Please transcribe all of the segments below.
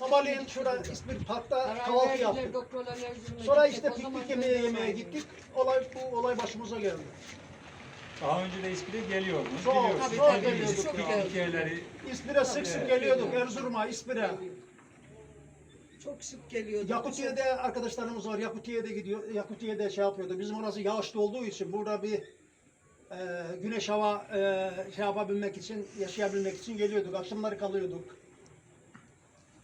Sabahleyin şurada İzmir Park'ta kahvaltı yaptık. Sonra işte piknik yemeğe yemeğe gittik. Olay bu olay başımıza geldi. Daha önce de İspir'e geliyordunuz. Çok, biliyorsunuz. çok Tabii, geliyorduk Piknik ya. hikayeleri. İzmir'e sık sık geliyorduk. Erzurum'a, İzmir'e. Çok sık geliyordu. Yakutiye'de arkadaşlarımız var. Yakutiye'de gidiyor. Yakutiye'de şey yapıyordu. Bizim orası yağışlı olduğu için burada bir e, güneş hava e, şey yapabilmek için, yaşayabilmek için geliyorduk. Akşamları kalıyorduk.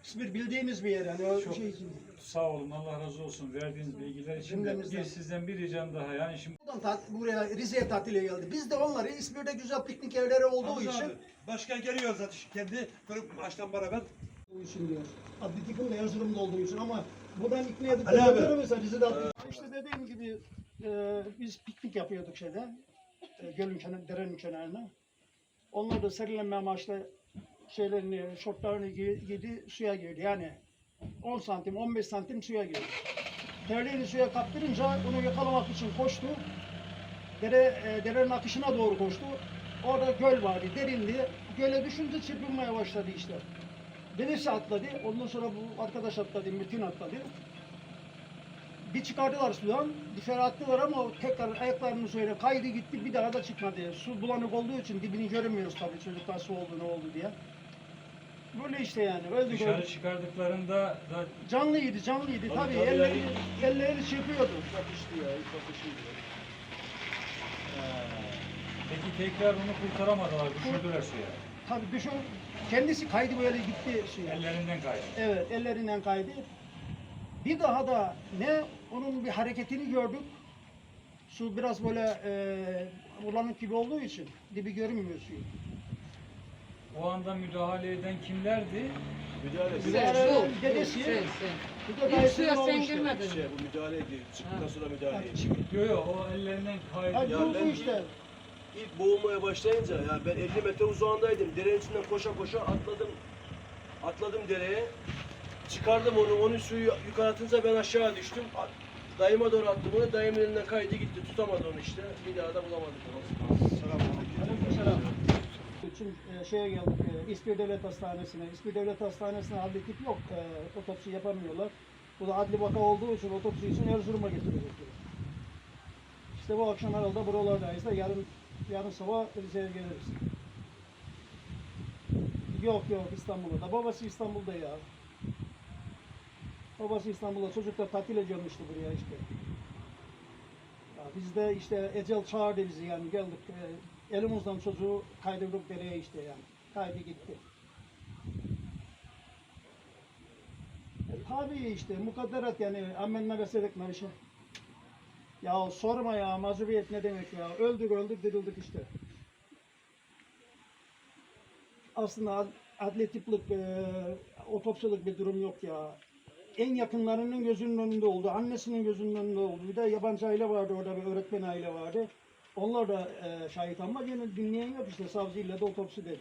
İzmir bildiğimiz bir yer yani o Çok şey için. sağ olun, Allah razı olsun verdiğiniz bilgiler için. de Cümlemizden. Bir sizden bir ricam daha. Yani şimdi Buradan tat, buraya Rize'ye tatile geldi. Biz de onları İzmir'de güzel piknik evleri olduğu Hamza için abi, Başkan geliyor zaten kendi kulüp maçtan beraber. Bu için diyor. Atletikum da Erzurum'da olduğu için ama buradan ikna edip Ali abi. götürür mesela Rize'de Atletik- İşte dediğim gibi e, biz piknik yapıyorduk şeyde. E, gölün kenar, derenin kenarına. Onlar da serinlenme amaçlı şeylerini, şortlarını gi- giydi, suya girdi. Yani 10 santim, 15 santim suya girdi. Terliğini suya kaptırınca onu yakalamak için koştu. Dere, e, derenin akışına doğru koştu. Orada göl vardı, derindi. Göle düşünce çırpınmaya başladı işte. Birisi atladı, ondan sonra bu arkadaş atladı, Metin atladı. Bir çıkardılar sudan, dışarı attılar ama tekrar ayaklarını suya kaydı gitti, bir daha da çıkmadı. Su bulanık olduğu için dibini göremiyoruz tabii çocuklar su oldu ne oldu diye. Böyle işte yani, öldük dışarı öldük. çıkardıklarında da Canlıydı, canlıydı tabii, tabii elleri, yani. elleri çırpıyordu. peki tekrar onu kurtaramadılar, düşürdüler suya. Tabii düşün, kendisi kaydı böyle gitti suya. Ellerinden kaydı. Evet, ellerinden kaydı. Bir daha da ne onun bir hareketini gördük. Su biraz böyle e, bulanık gibi olduğu için dibi görünmüyor suyu. O anda müdahale eden kimlerdi? Müdahale Bir Sen, dedesi, su, sen, sen. bir de dayısı sen girmedin. Şey, bu müdahale ediyor. Çıktıktan sonra müdahale çık- Yok yok, o ellerinden kaydı. Ya ben- işte. İlk boğulmaya başlayınca ya ben 50 metre uzağındaydım. Derenin içinden koşa koşa atladım. Atladım dereye. Çıkardım onu. Onun suyu yukarı atınca ben aşağı düştüm. At- Dayıma doğru attım onu. Dayımın elinden kaydı gitti. Tutamadı onu işte. Bir daha da bulamadık onu. Aleykümselam. İçin e, şeye geldik, e, İspir Devlet Hastanesi'ne. İspir Devlet Hastanesi'ne adli tip yok, e, otopsi yapamıyorlar. Bu da adli vaka olduğu için otopsi için Erzurum'a getirecekler. İşte bu akşam herhalde buralardayız da yarın yarın sabah Rize'ye geliriz. Yok yok İstanbul'da. Babası İstanbul'da ya. Babası İstanbul'da. Çocuk da tatile gelmişti buraya işte. Ya biz de işte ecel çağırdı bizi yani geldik. e, elimizden çocuğu kaydırdık dereye işte yani. Kaydı gitti. E, tabii işte mukadderat yani ammenna veselek narişe. Ya sorma ya mazuriyet ne demek ya. Öldük öldük dirildik işte. Aslında ad- adli tiplik, e, otopsilik bir durum yok ya. En yakınlarının gözünün önünde oldu. Annesinin gözünün önünde oldu. Bir de yabancı aile vardı orada bir öğretmen aile vardı. Onlar da e, şahit ama yine dinleyen yok işte savcıyla da otopsi dedi.